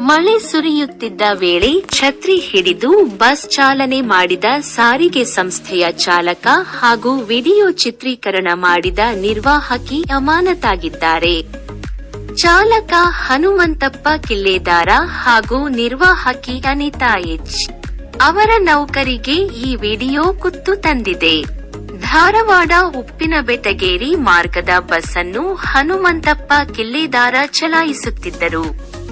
ಮಳೆ ಸುರಿಯುತ್ತಿದ್ದ ವೇಳೆ ಛತ್ರಿ ಹಿಡಿದು ಬಸ್ ಚಾಲನೆ ಮಾಡಿದ ಸಾರಿಗೆ ಸಂಸ್ಥೆಯ ಚಾಲಕ ಹಾಗೂ ವಿಡಿಯೋ ಚಿತ್ರೀಕರಣ ಮಾಡಿದ ನಿರ್ವಾಹಕಿ ಅಮಾನತಾಗಿದ್ದಾರೆ. ಚಾಲಕ ಹನುಮಂತಪ್ಪ ಕಿಲ್ಲೇದಾರ ಹಾಗೂ ನಿರ್ವಾಹಕಿ ಅನಿತಾ ಎಚ್ ಅವರ ನೌಕರಿಗೆ ಈ ವಿಡಿಯೋ ಕುತ್ತು ತಂದಿದೆ. ಧಾರವಾಡ ಉಪ್ಪಿನಬೆಟಗೇರಿ ಮಾರ್ಗದ ಬಸ್ ಅನ್ನು ಹನುಮಂತಪ್ಪ ಕಿಲ್ಲೇದಾರ ಚಲಾಯಿಸುತ್ತಿದ್ದರು.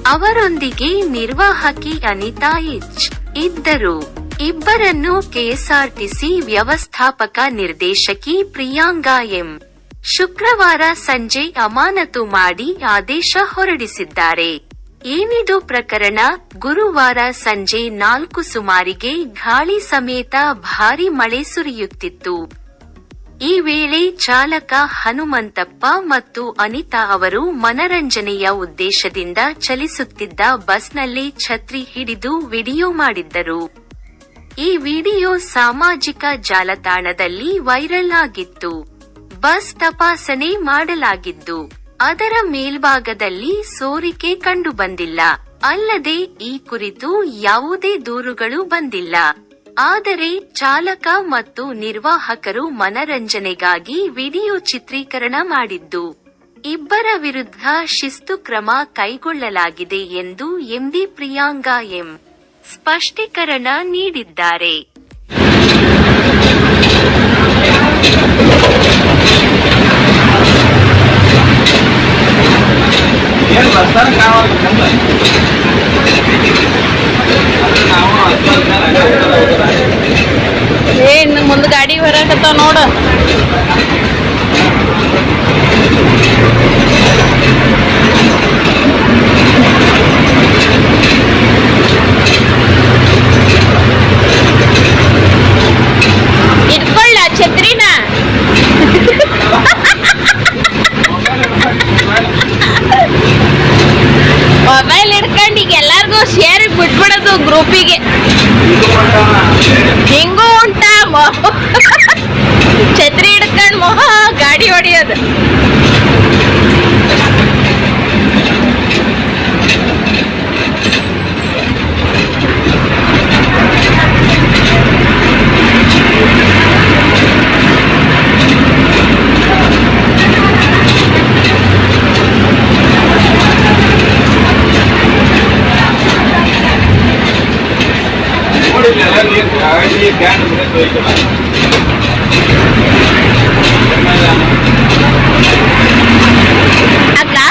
ಅವರೊಂದಿಗೆ ನಿರ್ವಾಹಕಿ ಅನಿತಾ ಎಚ್ ಇದ್ದರು. ಇಬ್ಬರನ್ನು ಕೆಎಸ್ಆರ್ಟಿಸಿ ವ್ಯವಸ್ಥಾಪಕ ನಿರ್ದೇಶಕಿ ಪ್ರಿಯಾಂಗಾ ಎಂ. ಶುಕ್ರವಾರ ಸಂಜೆ ಅಮಾನತು ಮಾಡಿ ಆದೇಶ ಹೊರಡಿಸಿದ್ದಾರೆ. ಏನಿದು ಪ್ರಕರಣ? ಗುರುವಾರ ಸಂಜೆ ನಾಲ್ಕು ಸುಮಾರಿಗೆ ಗಾಳಿ ಸಮೇತ ಭಾರಿ ಮಳೆ ಸುರಿಯುತ್ತಿತ್ತು. ಈ ವೇಳೆ ಚಾಲಕ ಹನುಮಂತಪ್ಪ ಮತ್ತು ಅನಿತಾ ಅವರು ಮನರಂಜನೆಯ ಉದ್ದೇಶದಿಂದ ಚಲಿಸುತ್ತಿದ್ದ ಬಸ್ನಲ್ಲಿ ಛತ್ರಿ ಹಿಡಿದು ವಿಡಿಯೋ ಮಾಡಿದ್ದರು. ಈ ವಿಡಿಯೋ ಸಾಮಾಜಿಕ ಜಾಲತಾಣದಲ್ಲಿ ವೈರಲ್ ಆಗಿತ್ತು. ಬಸ್ ತಪಾಸಣೆ ಮಾಡಲಾಗಿದ್ದು ಅದರ ಮೇಲ್ಭಾಗದಲ್ಲಿ ಸೋರಿಕೆ ಕಂಡುಬಂದಿಲ್ಲ. ಅಲ್ಲದೆ ಈ ಕುರಿತು ಯಾವುದೇ ದೂರುಗಳು ಬಂದಿಲ್ಲ. ಆದರೆ ಚಾಲಕ ಮತ್ತು ನಿರ್ವಾಹಕರು ಮನರಂಜನೆಗಾಗಿ ವಿಡಿಯೋ ಚಿತ್ರೀಕರಣ ಮಾಡಿದ್ದು, ಇಬ್ಬರ ವಿರುದ್ಧ ಶಿಸ್ತು ಕ್ರಮ ಕೈಗೊಳ್ಳಲಾಗಿದೆ ಎಂದು ಎಂಡಿ ಪ್ರಿಯಾಂಗಾ ಎಂ ಸ್ಪಷ್ಟೀಕರಣ ನೀಡಿದ್ದಾರೆ. ಗಾಡಿ ಬರಾಕತ್ತಾವ ನೋಡು ಇಟ್ಕೊಳ್ಳ ಛತ್ರಿನ ಮೊಬೈಲ್ ಹಿಡ್ಕೊಂಡು ಈಗ ಎಲ್ಲಾರ್ಗೂ ಶೇರ್ ಬಿಟ್ಬಿಡೋದು ಗ್ರೂಪಿಗೆ ಹಿಂಗೂ ಉಂಟ கேண்டு சொல்லிக்கலாம் நான்